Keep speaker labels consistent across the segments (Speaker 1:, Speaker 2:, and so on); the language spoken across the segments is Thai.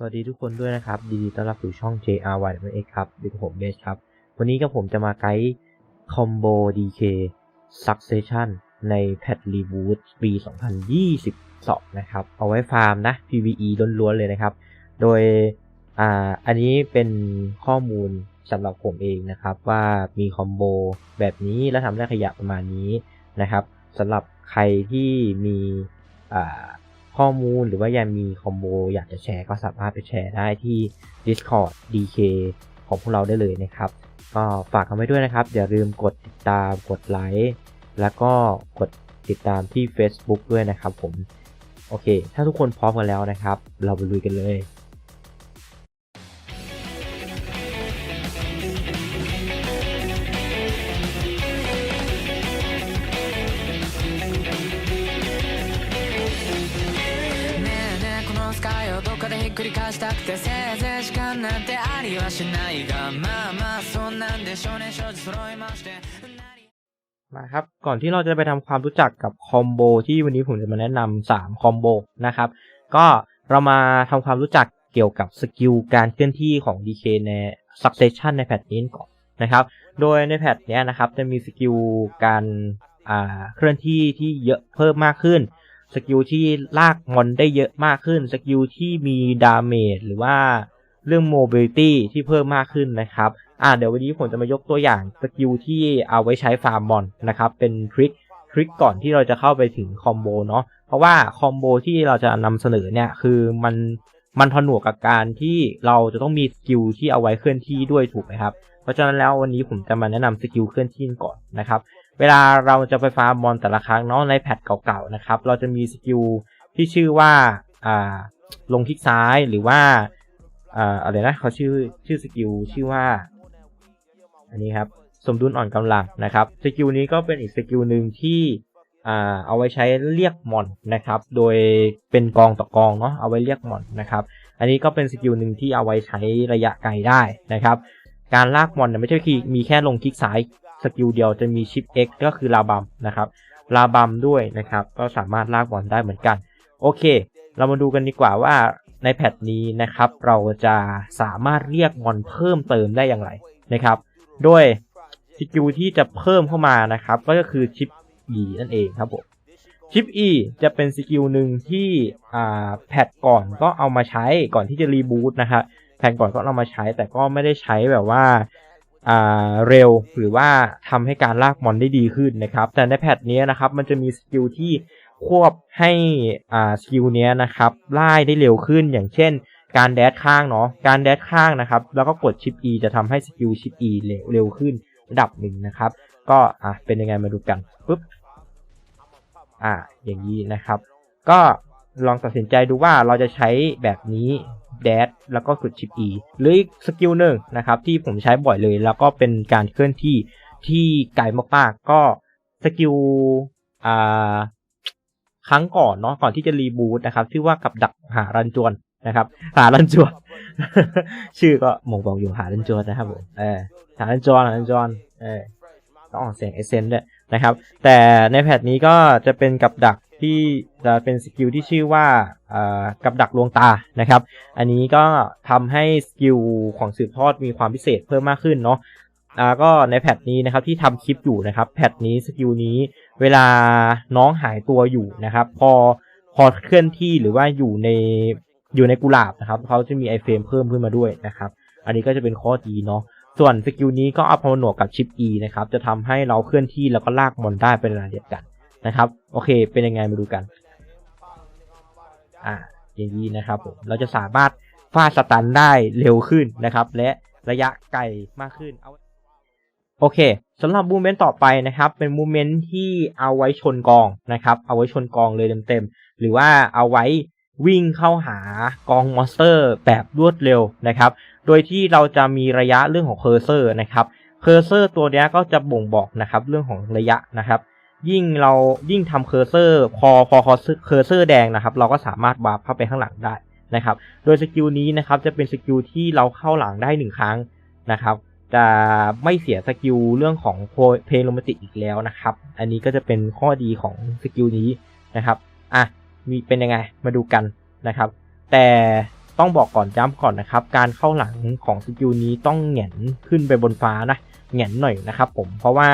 Speaker 1: สวัสดีทุกคนด้วยนะครับยินดีต้อนรับสู่ช่อง JRY นั่นเองครับอยู่กับผมเบสครับ วันนี้ก็ผมจะมาไกด์คอมโบ DK Succession ในแพทรีบูทปี 2022 นะครับ เอาไว้ฟาร์มนะ PVE ล้วนๆเลยนะครับ โดยอ่าอันนี้เป็นข้อมูลสำหรับผมเองนะครับ ว่ามีคอมโบแบบนี้แล้วทำได้ขยะประมาณนี้นะครับสำหรับใครที่มีอ่า ข้อมูลหรือว่ายังมีคอมโบอยากจะแชร์ก็สามารถไปแชร์ได้ที่ Discord DK ของพวกเราได้เลยนะครับ ก็ฝากกันไว้ด้วยนะครับ อย่าลืมกดติดตามกดไลค์แล้วก็กดติดตามที่ Facebook ด้วยนะครับผม โอเค ถ้าทุกคนพร้อมกันแล้วนะครับ เราไปลุยกันเลย
Speaker 2: はしないがまあまあそんなんで少年少女揃いまして何
Speaker 1: มาครับ ก่อนที่เราจะไปทำความรู้จักกับคอมโบที่วันนี้ผมจะมาแนะนำ3คอมโบนะครับ ก็เรามาทำความรู้จักเกี่ยวกับสกิลการเคลื่อนที่ของ DK ใน Succession ในแพทนี้ก่อนนะครับ โดยในแพทเนี้ยนะครับจะมีสกิลการอ่าเคลื่อนที่ที่เยอะเพิ่มมากขึ้น สกิลที่ลากมอนได้เยอะมากขึ้น สกิลที่มีดาเมจหรือว่า เรื่อง mobility ที่เพิ่มมากขึ้นนะครับอ่าเดี๋ยววันนี้ผมจะมายกตัวอย่างสกิลที่เอาไว้ใช้ฟาร์มมอนนะครับเป็นทริคทริคก่อนที่เราจะเข้าไปถึงคอมโบเนาะเพราะว่าคอมโบที่เราจะนำเสนอเนี่ยคือมันมันผนวกกับการที่เราจะต้องมีสกิลที่เอาไว้เคลื่อนที่ด้วยถูกไหมครับเพราะฉะนั้นแล้ววันนี้ผมจะมาแนะนำสกิลเคลื่อนที่ก่อนนะครับเวลาเราจะไปฟาร์มมอนแต่ละครั้งเนาะในแพทเก่าๆนะครับเราจะมีสกิลที่ชื่อว่าอ่าลงคลิกซ้ายหรือว่า อ่าอะไรนะเขาชื่อชื่อสกิลชื่อว่า อันนี้ครับ สมดุลอ่อนกำลังนะครับสกิลนี้ก็เป็นอีกสกิลหนึ่งที่อ่าเอาไว้ใช้เรียกมอนนะครับ โดยเป็นกองต่อกองเนาะเอาไว้เรียกมอนนะครับ อันนี้ก็เป็นสกิลหนึ่งที่เอาไว้ใช้ระยะไกลได้นะครับ การลากมอนเนี่ยไม่ใช่คีมีแค่ลงคลิกซ้ายสกิลเดียวจะมีชิป X ก็คือลาบัมนะครับลาบัมด้วยนะครับ ก็สามารถลากมอนได้เหมือนกัน โอเค เรามาดูกันดีกว่าว่า ในแพทนี้นะครับเราจะสามารถเรียกมอนเพิ่มเติมได้อย่างไรนะครับ โดยสกิลที่จะเพิ่มเข้ามานะครับ ก็คือชิป E นั่นเองครับผมชิป E จะเป็นสกิลหนึ่งที่แพทก่อนก็เอามาใช้ก่อนที่จะรีบูตนะครับแพทก่อนก็เอามาใช้แต่ก็ไม่ได้ใช้แบบว่าอ่าเร็วหรือว่าทำให้การลากมอนได้ดีขึ้นนะครับ แต่ในแพทนี้นะครับมันจะมีสกิลที่ ควบให้อ่าสกิลเนี้ยนะครับไล่ได้เร็วขึ้นอย่างเช่น การแดดข้างเนาะการแดดข้างนะครับ แล้วก็กดชิป E จะทำให้สกิลชิป E เร็วเร็วขึ้นระดับหนึ่งนะครับ ก็อะเป็นยังไงมาดูกันปุ๊บอ่าอย่างนี้นะครับ ก็ลองตัดสินใจดูว่าเราจะใช้แบบนี้แดดแล้วก็กดชิป E หรืออีกสกิลหนึ่งนะครับที่ผมใช้บ่อยเลย แล้วก็เป็นการเคลื่อนที่ที่ไกลมากๆก็สกิลอ่า ครั้งก่อนเนาะก่อนที่จะรีบูตนะครับชื่อว่ากับดักหารันจวนนะครับ หารันจวน ชื่อก็มงบอกอยู่หารันจวนนะครับผมเออหารันจวนหารันจวนเออต้องออกเสียงเอเซนด้วยนะครับ แต่ในแพทนี้ก็จะเป็นกับดักที่จะเป็นสกิลที่ชื่อว่าอ่ากับดักลวงตานะครับ อันนี้ก็ทำให้สกิลของสืบทอดมีความพิเศษเพิ่มมากขึ้นเนาะอ่าก็ในแพทนี้นะครับที่ทำคลิปอยู่นะครับ แพทนี้สกิลนี้ เวลาน้องหายตัวอยู่นะครับ พอพอเคลื่อนที่หรือว่าอยู่ในอยู่ในกุหลาบนะครับเขาจะมีไอเฟรมเพิ่มขึ้นมาด้วยนะครับ อันนี้ก็จะเป็นข้อดีเนาะส่วนสกิลนี้ก็เอาพอหนวกกับชิป E นะครับ จะทำให้เราเคลื่อนที่แล้วก็ลากมอนได้เป็นเวลาเดียวกันนะครับ โอเค เป็นยังไงมาดูกัน อ่า อย่างนี้นะครับผมเราจะสามารถฟาดสตันได้เร็วขึ้นนะครับ และระยะไกลมากขึ้นเอา โอเคสำหรับมูเมนต์ต่อไปนะครับเป็นมูเมนต์ที่เอาไว้ชนกองนะครับเอาไว้ชนกองเลยเต็มๆหรือว่าเอาไว้วิ่งเข้าหากองมอนสเตอร์แบบรวดเร็วนะครับโดยที่เราจะมีระยะเรื่องของเคอร์เซอร์นะครับเคอร์เซอร์ตัวนี้ก็จะบ่งบอกนะครับเรื่องของระยะนะครับยิ่งเรายิ่งทำเคอร์เซอร์พอพอเคอร์เซอร์แดงนะครับเราก็สามารถวาร์ปเข้าไปข้างหลังได้นะครับโดยสกิลนี้นะครับจะเป็นสกิลที่เราเข้าหลังได้หนึ่งครั้งนะครับ จะไม่เสียสกิลเรื่องของเพลงโรแมนติกอีกแล้วนะครับ อันนี้ก็จะเป็นข้อดีของสกิลนี้นะครับ อะ มีเป็นยังไง มาดูกันนะครับ แต่ต้องบอกก่อนย้ำก่อนนะครับ การเข้าหลังของสกิลนี้ต้องแหงนขึ้นไปบนฟ้านะแหงนหน่อยนะครับผม เพราะว่า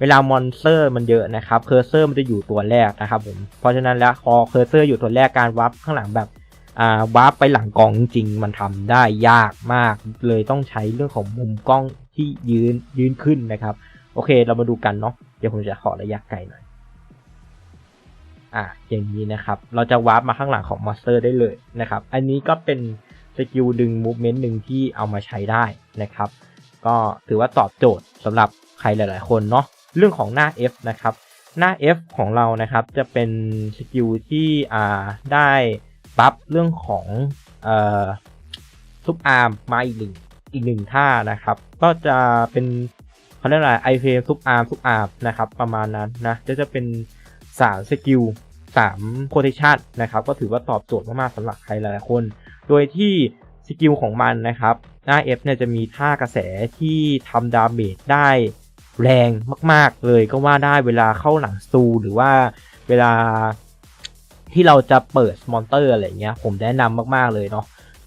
Speaker 1: เวลามอนสเตอร์มันเยอะนะครับ เคอร์เซอร์มันจะอยู่ตัวแรกนะครับผม เพราะฉะนั้นแล้วพอเคอร์เซอร์อยู่ตัวแรกการวับข้างหลังแบบ อ่าวาร์ปไปหลังกล่องจริงมันทำได้ยากมาก เลยต้องใช้เรื่องของมุมกล้องที่ยืนยืนขึ้นนะครับ โอเคเรามาดูกันเนาะเดี๋ยวผมจะขอระยะไกลหน่อยอ่าอย่างนี้นะครับ เราจะวาร์ปมาข้างหลังของมอนสเตอร์ได้เลยนะครับ อันนี้ก็เป็นสกิลดึงมูฟเมนต์หนึ่งที่เอามาใช้ได้นะครับ ก็ถือว่าตอบโจทย์สำหรับใครหลาย ๆ คนเนาะเรื่องของหน้า F นะครับ หน้า F ของเรานะครับจะเป็นสกิลที่อ่าได้ บัฟเรื่องของเอ่อซุปอาร์มมาอีกหนึ่งอีกหนึ่งท่านะครับ ก็จะเป็นเขาเรียกอะไรไอเพซุปอาร์มซุปอาร์มนะครับประมาณนั้นนะจะจะเป็นสามสกิลสามโ o เทชันนะครับ ก็ถือว่าตอบโจทย์มากๆสำหรับใครหลายๆคน โดยที่สกิลของมันนะครับ หน้า F เนี่ยจะมีท่ากระแสที่ทำดาเมจได้แรงมาก ๆ เลยก็ว่าได้เวลาเข้าหลังสตูหรือว่าเวลา ที่เราจะเปิดมอนเตอร์อะไรเงี้ยผมแนะนำมากๆเลยเนาะ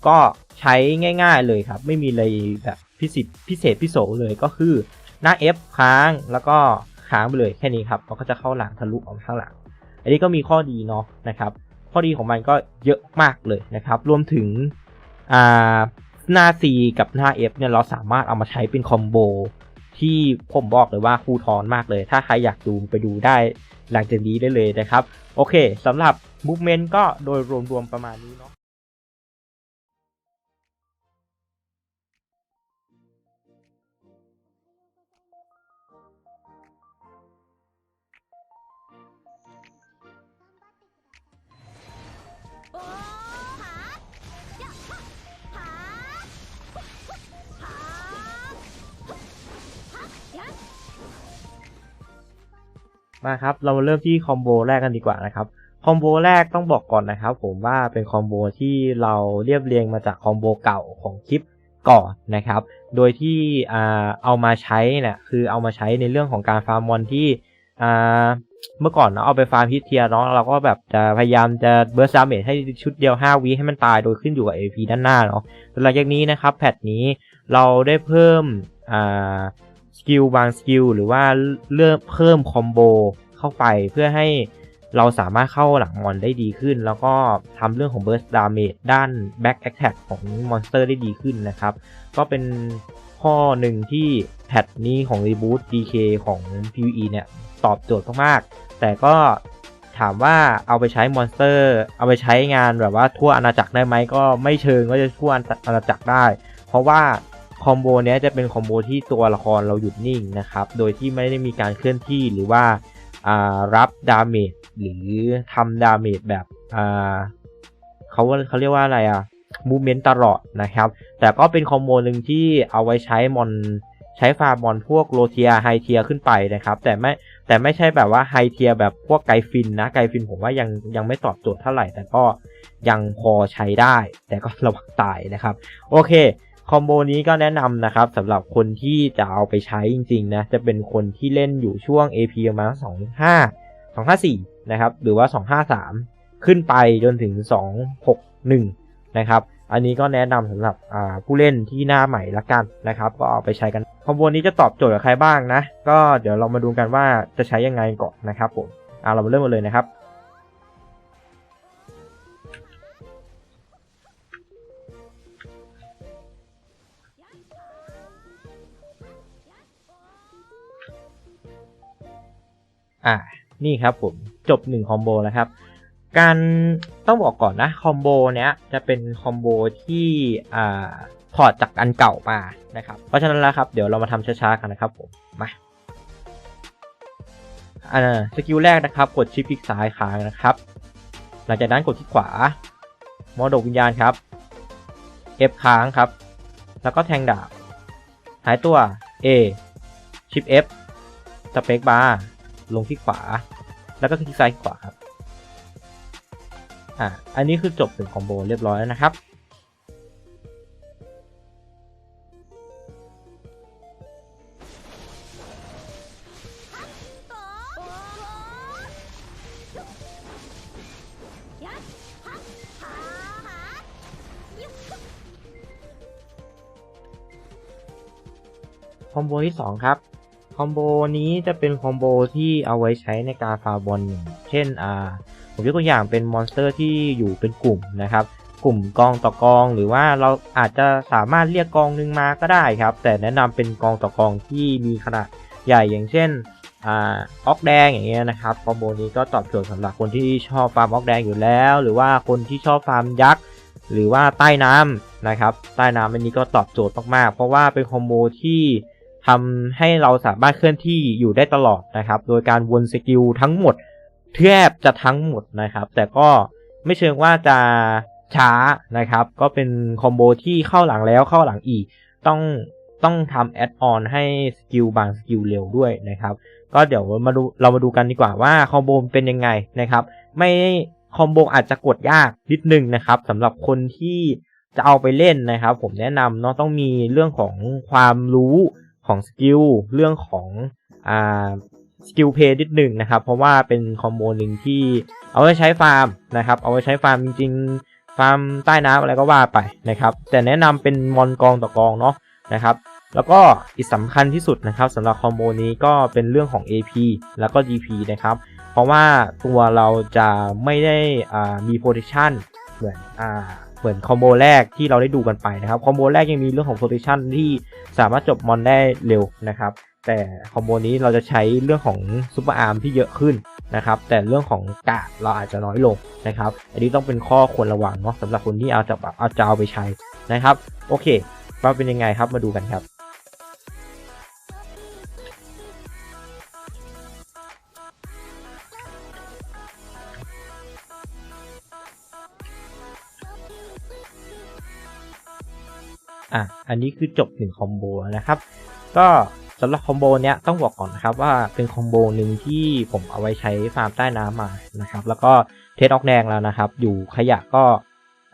Speaker 1: ก็ใช้ง่าย ๆเลยครับ ไม่มีอะไรแบบพิเศษพิเศษพิโสเลยก็คือหน้า F ค้างแล้วก็ค้างไปเลยแค่นี้ครับมันก็จะเข้าหลังทะลุออกมาข้างหลัง อันนี้ก็มีข้อดีเนาะนะครับ ข้อดีของมันก็เยอะมากเลยนะครับ รวมถึงอ่าหน้า C กับหน้า F เนี่ยเราสามารถเอามาใช้เป็นคอมโบที่ผมบอกเลยว่าคูทอนมากเลย ถ้าใครอยากดูไปดูได้หลังจากนี้ได้เลยนะครับ โอเคสำหรับ มูฟเมนต์ก็โดยรวมๆประมาณนี้เนาะมาครับ เราเริ่มที่คอมโบแรกกันดีกว่านะครับ คอมโบแรกต้องบอกก่อนนะครับผมว่าเป็นคอมโบที่เราเรียบเรียงมาจากคอมโบเก่าของคลิปก่อนนะครับ โดยที่เอามาใช้เนี่ยคือเอามาใช้ในเรื่องของการฟาร์มมอนที่เมื่อก่อนเนาะเอาไปฟาร์มฮิตเทียเนาะเราก็แบบจะพยายามจะเบิร์สดาเมจให้ชุดเดียว 5วิให้มันตายโดยขึ้นอยู่กับ AP ด้านหน้าเนาะหลังจากนี้นะครับแพทนี้เราได้เพิ่มสกิลบางสกิลหรือว่าเลือกเพิ่มคอมโบเข้าไปเพื่อให้ เราสามารถเข้าหลังมอนได้ดีขึ้น แล้วก็ทำเรื่องของ Burst Damage ด้าน Back Attack ของมอนสเตอร์ได้ดีขึ้นนะครับ ก็เป็นข้อหนึ่งที่แพทนี้ของ Reboot DK ของ PvE เนี่ย ตอบโจทย์มากๆ แต่ก็ถามว่าเอาไปใช้มอนสเตอร์ เอาไปใช้งานแบบว่าทั่วอาณาจักรได้ไหมก็ไม่เชิงว่าจะทั่วอาณาจักรได้ เพราะว่าคอมโบเนี้ยจะเป็นคอมโบที่ตัวละครเราหยุดนิ่งนะครับ โดยที่ไม่ได้มีการเคลื่อนที่หรือว่าอ่ารับดาเมจ หรือทำดาเมจแบบอ่าเขาเขาเรียกว่าอะไรอะมูเมนต์ตลอดนะครับ แต่ก็เป็นคอมโบหนึ่งที่เอาไว้ใช้มอนใช้ฟาบอนพวกโลเทียไฮเทียขึ้นไปนะครับ แต่ไม่แต่ไม่ใช่แบบว่าไฮเทียแบบพวกไกฟินนะไกฟินผมว่ายังยังไม่ตอบโจทย์เท่าไหร่ แต่ก็ยังพอใช้ได้ แต่ก็ระวังตายนะครับ โอเคคอมโบนี้ก็แนะนำนะครับสำหรับคนที่จะเอาไปใช้จริงๆนะ จะเป็นคนที่เล่นอยู่ช่วง AP ประมาณ 25 254 นะครับ หรือว่าสองห้าสามขึ้นไปจนถึงสองหกหนึ่งนะครับ อันนี้ก็แนะนำสำหรับผู้เล่นที่หน้าใหม่ละกันนะครับ ก็เอาไปใช้กันคอมโบนี้จะตอบโจทย์กับใครบ้างนะ ก็เดี๋ยวเรามาดูกันว่าจะใช้ยังไงก่อนนะครับผมอ่าเรามาเริ่มกันเลยนะครับอ่า นี่ครับผม จบหนึ่งคอมโบแล้วครับ การต้องบอกก่อนนะคอมโบเนี้ยจะเป็นคอมโบที่อ่าถอดจากอันเก่ามานะครับ เพราะฉะนั้นแล้วครับ เดี๋ยวเรามาทำช้าๆกันนะครับผมมาอ่าสกิลแรกนะครับ กดชิปคลิกซ้ายค้างนะครับ หลังจากนั้นกดคลิกขวามอดกวิญญาณครับ F ค้างครับ แล้วก็แทงดาบ หายตัว A ชิป F สเปคบาร์ลงที่ขวา แล้วก็คลิกซ้ายขวาครับ อ่า อันนี้คือจบถึงคอมโบเรียบร้อยแล้วนะครับคอมโบที่ 2 ครับ อมโบนี้จะเป็นคอมโบที่เอาไว้ใช้ในการฟาบอลอย่งเช่นอ่าผมยกตัวอย่างเป็นมอนสเตอร์ที่อยู่เป็นกลุ่มนะครับ กลุ่มกองต่อกอง หรือว่าเราอาจจะสามารถเรียกกองหนึ่งมาก็ได้ครับ แต่แนะนำเป็นกองต่อกองที่มีขนาดใหญ่อย่างเช่นอ่าออกแดงอย่างเงี้ยนะครับคอมโบนี้ก็ตอบโจทย์สำหรับคนที่ชอบฟาร์มออกแดงอยู่แล้ว หรือว่าคนที่ชอบฟาร์มยักษ์หรือว่าใต้น้ำนะครับ ใต้น้ำอันนี้ก็ตอบโจทย์มากๆ เพราะว่าเป็นคอมโบที่ ทำให้เราสามารถเคลื่อนที่อยู่ได้ตลอดนะครับ โดยการวนสกิลทั้งหมดแทบจะทั้งหมดนะครับ แต่ก็ไม่เชิงว่าจะช้านะครับ ก็เป็นคอมโบที่เข้าหลังแล้วเข้าหลังอีก ต้องต้องทำแอดออนให้สกิลบางสกิลเร็วด้วยนะครับ ก็เดี๋ยวมาดูเรามาดูกันดีกว่าว่าคอมโบเป็นยังไงนะครับ ไม่คอมโบอาจจะกดยากนิดนึงนะครับสำหรับคนที่จะเอาไปเล่นนะครับ ผมแนะนำเนาะต้องมีเรื่องของความรู้ ของสกิลเรื่องของอ่าสกิลเพย์นิดหนึ่งนะครับ เพราะว่าเป็นคอมโบหนึ่งที่เอาไว้ใช้ฟาร์มนะครับ เอาไว้ใช้ฟาร์มจริงๆ ฟาร์มใต้น้ำอะไรก็ว่าไปนะครับ แต่แนะนำเป็นมอนกองต่อกองเนาะนะครับ แล้วก็อีกสำคัญที่สุดนะครับสำหรับคอมโบนี้ก็เป็นเรื่องของ AP แล้วก็ DP นะครับ เพราะว่าตัวเราจะไม่ได้อ่ามี protection เหมือนอ่า เหมือนคอมโบแรกที่เราได้ดูกันไปนะครับคอมโบแรกยังมีเรื่องของโพซิชันที่สามารถจบมอนได้เร็วนะครับ แต่คอมโบนี้เราจะใช้เรื่องของซูเปอร์อาร์มที่เยอะขึ้นนะครับ แต่เรื่องของกะเราอาจจะน้อยลงนะครับ อันนี้ต้องเป็นข้อควรระวังเนาะสำหรับคนที่เอาจะเอาจะเอาไปใช้นะครับ โอเคว่าเป็นยังไงครับมาดูกันครับ อะอันนี้คือจบหนึ่งคอมโบนะครับ ก็สำหรับคอมโบเนี้ยต้องบอกก่อนนะครับว่าเป็นคอมโบหนึ่งที่ผมเอาไว้ใช้ฟาร์มใต้น้ำมานะครับ แล้วก็เทสออกแดงแล้วนะครับ อยู่ขยะก็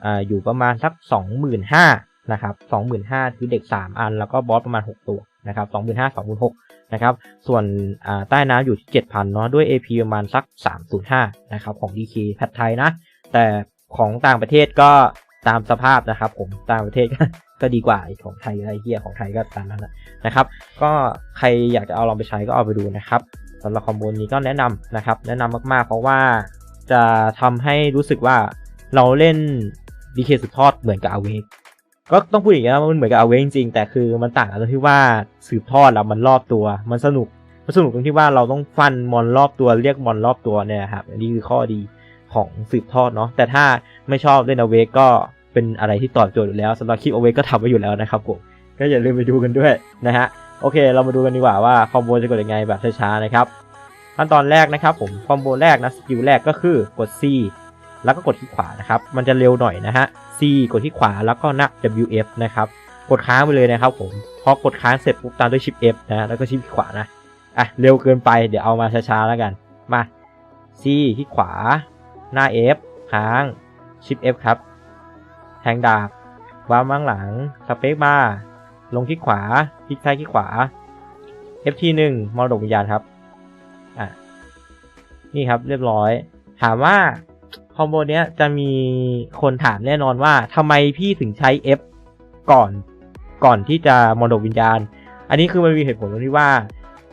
Speaker 1: อ่าอยู่ประมาณสักสองหมื่นห้านะครับสองหมื่นห้าคือเด็กสามอัน แล้วก็บอสประมาณหกตัวนะครับสองหมื่นห้าสองหมื่นหกนะครับ ส่วนอ่าใต้น้ำอยู่ที่เจ็ดพันเนาะด้วย AP ประมาณสักสามศูนย์ห้านะครับของ DK แพทไทยนะ แต่ของต่างประเทศก็ตามสภาพนะครับผมต่างประเทศ ก็ดีกว่าของไทยไอเหี้ยของไทยก็ตามนั้นนะนะครับ ก็ใครอยากจะเอาลองไปใช้ก็เอาไปดูนะครับสำหรับคอมโบนี้ก็แนะนำนะครับ แนะนำมากๆ เพราะว่าจะทำให้รู้สึกว่าเราเล่น DK สุดทอดเหมือนกับอเวกก็ต้องพูดอย่างนี้นะว่ามันเหมือนกับอเวกจริงๆแต่คือมันต่างกันตรงที่ว่าสืบทอดแล้วมันรอบตัว มันสนุกมันสนุกตรงที่ว่าเราต้องฟันมอนรอบตัวเรียกมอนรอบตัวเนี่ยครับอันนี้คือข้อดีของสืบทอดเนาะแต่ถ้าไม่ชอบเล่นอเวกก็ เป็นอะไรที่ตอบโจทย์อยู่แล้วสำหรับคลิปอเวกก็ทำไว้อยู่แล้วนะครับผมก็อย่าลืมไปดูกันด้วยนะฮะโอเค เรามาดูกันดีกว่าว่าคอมโบจะกดยังไงแบบช้าๆนะครับขั้นตอนแรกนะครับผมคอมโบแรกนะสกิลแรกก็คือกด C แล้วก็กดที่ขวานะครับมันจะเร็วหน่อยนะฮะ C กดที่ขวาแล้วก็นัก WF นะครับกดค้างไปเลยนะครับผมพอกดค้างเสร็จปุ๊บตามด้วยชิป F นะแล้วก็ชิปขวานะอะเร็วเกินไปเดี๋ยวเอามาช้าๆแล้วกันมา C ที่ขวา หน้า F ค้างชิป F ครับ ทงดาบวางมังหลัง สเปคบาร์ลงที่ขวา คลิกซ้ายคลิกขวา FT1 มรดกวิญญาณครับ อะ นี่ครับเรียบร้อย ถามว่าคอมโบเนี้ยจะมีคนถามแน่นอนว่าทำไมพี่ถึงใช้ F ก่อนก่อนที่จะมรดกวิญญาณ อันนี้คือมันมีเหตุผลตรงที่ว่า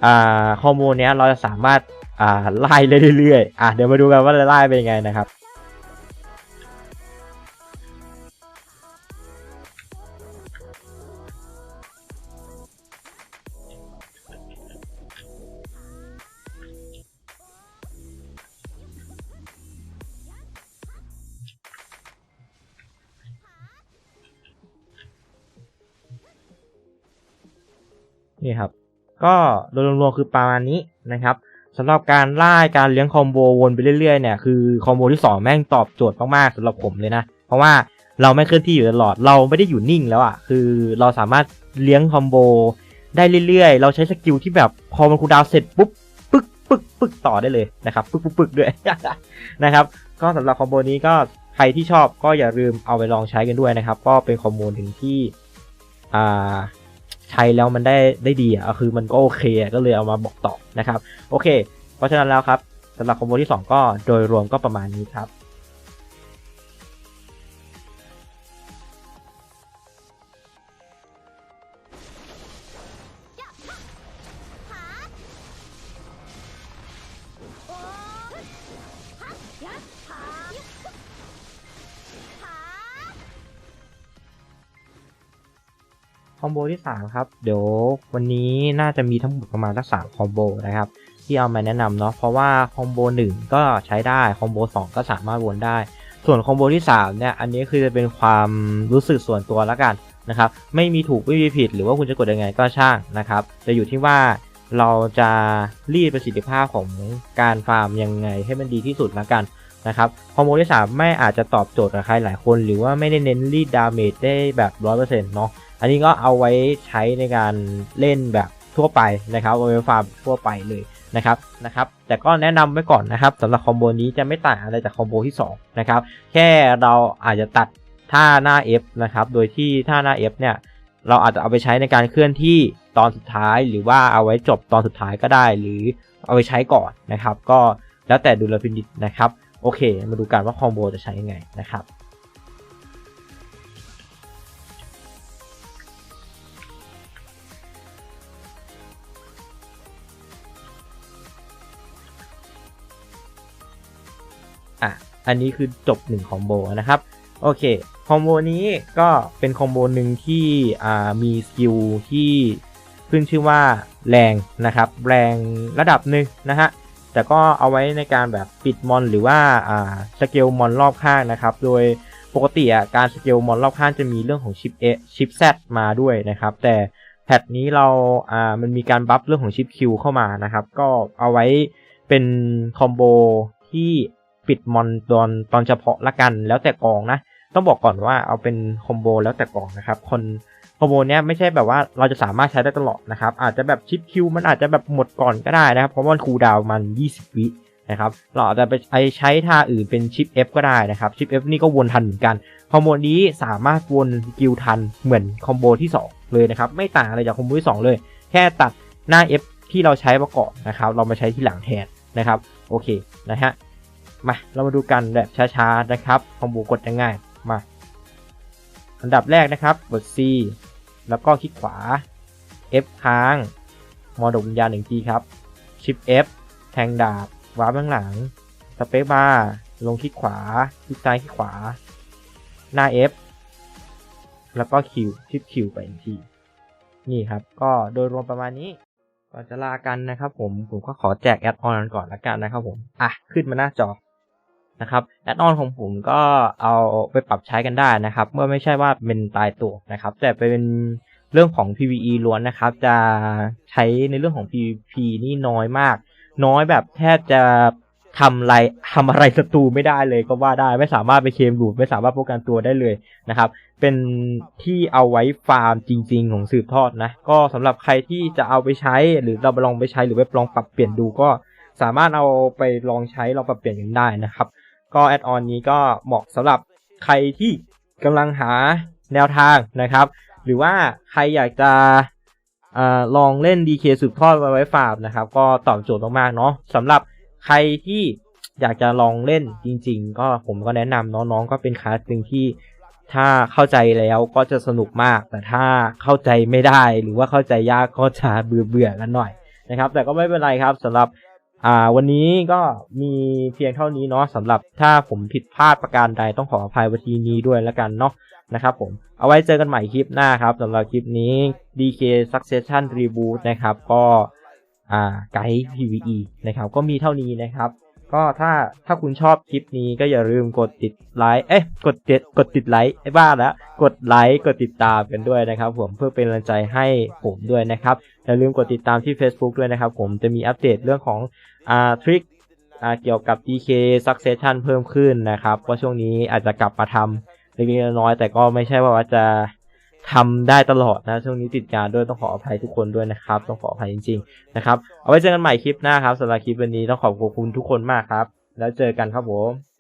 Speaker 1: อ่าคอมโบเนี้ยเราจะสามารถอ่าไล่เรื่อยๆอะเดี๋ยวมาดูกันว่าจะไล่เป็นยังไงนะครับ นี่ครับ ก็โดยรวมๆคือประมาณนี้นะครับสำหรับการไล่การเลี้ยงคอมโบวนไปเรื่อยๆเนี่ยคือคอมโบที่สองแม่งตอบโจทย์มากๆสำหรับผมเลยนะ เพราะว่าเราไม่เคลื่อนที่อยู่ตลอดเราไม่ได้อยู่นิ่งแล้วอะ่ะคือเราสามารถเลี้ยงคอมโบได้เรื่อยๆ เราใช้สกิลที่แบบพอมันคูดาวเสร็จปุ๊บปึ๊กปึ๊กปึ๊กต่อได้เลยนะครับปึ๊กปึ๊กปึ๊กด้วยนะครับก็สำหรับคอมโบนี้ก็ใครที่ชอบก็อย่าลืมเอาไปลองใช้กันด้วยนะครับ ก็เป็นคอมโบหนึ่งที่อ่า ใช้แล้วมันได้ได้ดีอะคือมันก็โอเคก็เลยเอามาบอกต่อนะครับ โอเค เพราะฉะนั้นแล้วครับสำหรับคอมโบที่ 2 ก็โดยรวมก็ประมาณนี้ครับ อมโบที่ 3 ครับ เดี๋ยววันนี้น่าจะมีทั้งหมดประมาณสักสามคอมโบนะครับ ที่เอามาแนะนำเนาะเพราะว่าคอมโบ1 ก็ใช้ได้คอมโบ2 ก็สามารถวนได้ ส่วนคอมโบที่ 3 เนี่ย อันนี้คือจะเป็นความรู้สึกส่วนตัวแล้วกันนะครับ ไม่มีถูกไม่มีผิด หรือว่าคุณจะกดยังไงก็ช่างนะครับแต่อยู่ที่ว่าเราจะรีดประสิทธิภาพของการฟาร์มยังไงให้มันดีที่สุดแล้วกัน นะครับคอมโบที่ 3 ไม่อาจจะตอบโจทย์กับใครหลายคน หรือว่าไม่ได้เน้นรีดดาเมจได้แบบ100%เนาะอันนี้ก็เอาไว้ใช้ในการเล่นแบบทั่วไปนะครับเอาไว้ฟาร์มทั่วไปเลยนะครับนะครับแต่ก็แนะนำไว้ก่อนนะครับสำหรับคอมโบนี้จะไม่ต่างอะไรจากคอมโบที่2นะครับแค่เราอาจจะตัดท่าหน้า F นะครับโดยที่ท่าหน้า F เนี่ยเราอาจจะเอาไปใช้ในการเคลื่อนที่ตอนสุดท้าย หรือว่าเอาไว้จบตอนสุดท้ายก็ได้ หรือเอาไปใช้ก่อนนะครับ ก็แล้วแต่ดุลพินิจนะครับ โอเค มาดูกันว่าคอมโบจะใช้ยังไงนะครับอะอันนี้คือจบ1คอมโบนะครับ โอเค คอมโบนี้ก็เป็นคอมโบหนึ่งที่อ่ามีสกิลที่ขึ้นชื่อว่าแรงนะครับ แรงระดับหนึ่งนะฮะ แต่ก็เอาไว้ในการแบบปิดมอนหรือว่าอ่าสเกลมอนรอบข้างนะครับ โดยปกติอะการสเกลมอนรอบข้างจะมีเรื่องของชิป A ชิป Z มาด้วยนะครับ แต่แพทนี้เราอ่ามันมีการบัฟเรื่องของชิป Q เข้ามานะครับ ก็เอาไว้เป็นคอมโบที่ปิดมอนตอนตอนเฉพาะละกันแล้วแต่กองนะ ต้องบอกก่อนว่าเอาเป็นคอมโบแล้วแต่กองนะครับ คน คอมโบเนี้ยไม่ใช่แบบว่าเราจะสามารถใช้ได้ตลอดนะครับ อาจจะแบบชิปคิวมันอาจจะแบบหมดก่อนก็ได้นะครับ เพราะว่ามันคูลดาวน์มัน 20 วินะครับ เราอาจจะไปใช้ท่าอื่นเป็นชิป F ก็ได้นะครับ ชิป F นี่ก็วนทันเหมือนกันคอมโบนี้สามารถวนกิลทันเหมือนคอมโบที่ 2 เลยนะครับ ไม่ต่างอะไรจากคอมโบที่ 2 เลย แค่ตัดหน้า F ที่เราใช้มาก่อนนะครับ เรามาใช้ที่หลังแทนนะครับ โอเคนะฮะ มาเรามาดูกันแบบช้าๆนะครับ คอมโบกดยังไงมา อันดับแรกนะครับกด C แล้วก็คลิกขวา F ค้าง มอดวิญญาณหนึ่งทีครับ ชิป F แทงดาบวาร์ปข้างหลัง สเปซบาร์ลงคลิกขวา คลิกซ้ายคลิกขวา หน้า F แล้วก็คิวชิปคิวไปอีกที นี่ครับ ก็โดยรวมประมาณนี้ก่อนจะลากันนะครับผม ผมก็ขอแจกแอดออนก่อนละกันนะครับผม อะ ขึ้นมาหน้าจอ นะครับแอดออนของผมก็เอาไปปรับใช้กันได้นะครับ เมื่อไม่ใช่ว่าเป็นตายตัวนะครับ แต่เป็นเรื่องของ PVE ล้วนนะครับ จะใช้ในเรื่องของ PVP นี่น้อยมาก น้อยแบบแทบจะทำอะไรทำอะไรศัตรูไม่ได้เลยก็ว่าได้ไม่สามารถไปเคลมลูดไม่สามารถป้องกันตัวได้เลยนะครับ เป็นที่เอาไว้ฟาร์มจริง ๆ ของสืบทอดนะ ก็สำหรับใครที่จะเอาไปใช้หรือเราไปลองไปใช้หรือไปลองปรับเปลี่ยนดูก็สามารถเอาไปลองใช้ลองปรับเปลี่ยนกันได้นะครับ ก็แอดออนนี้ก็เหมาะสำหรับใครที่กำลังหาแนวทางนะครับ หรือว่าใครอยากจะอลองเล่น DK สืบทอดไว้ฟาร์มนะครับ ก็ตอบโจทย์มากๆเนาะสำหรับใครที่อยากจะลองเล่นจริง ๆ ก็ผมก็แนะนำน้องๆก็เป็นคลาสหนึ่งที่ถ้าเข้าใจแล้วก็จะสนุกมาก แต่ถ้าเข้าใจไม่ได้หรือว่าเข้าใจยากก็จะเบื่อเบื่อๆกันหน่อยนะครับ แต่ก็ไม่เป็นไรครับสำหรับ อ่าวันนี้ก็มีเพียงเท่านี้เนาะสำหรับถ้าผมผิดพลาดประการใดต้องขออภัยวันทีนี้ด้วยแล้วกันเนาะนะครับผมเอาไว้เจอกันใหม่คลิปหน้าครับสำหรับคลิปนี้ DK Succession Reboot นะครับก็อ่าไกด์ PVE นะครับก็มีเท่านี้นะครับ ก็ถ้าถ้าคุณชอบคลิปนี้ก็อย่าลืมกดติดไลค์เอ๊ะกดติดกดติดไลค์ไอ้บ้าแล้วกดไลค์กดติดตามกันด้วยนะครับ ผมเพื่อเป็นกำลังใจให้ผมด้วยนะครับอย่าลืมกดติดตามที่ Facebook ด้วยนะครับ ผมจะมีอัปเดตเรื่องของ อ่าทริคอ่าเกี่ยวกับ DK Succession เพิ่มขึ้นนะครับก็ช่วงนี้อาจจะกลับมาทำเล็กๆน้อยๆแต่ก็ไม่ใช่ว่าจะทำได้ตลอดนะช่วงนี้ติดงานด้วยต้องขออภัยทุกคนด้วยนะครับ ต้องขออภัยจริง ๆ นะครับ เอาไว้เจอกันใหม่คลิปหน้าครับสำหรับคลิปวันนี้ต้องขอบคุณทุกคนมากครับ แล้วเจอกันครับผม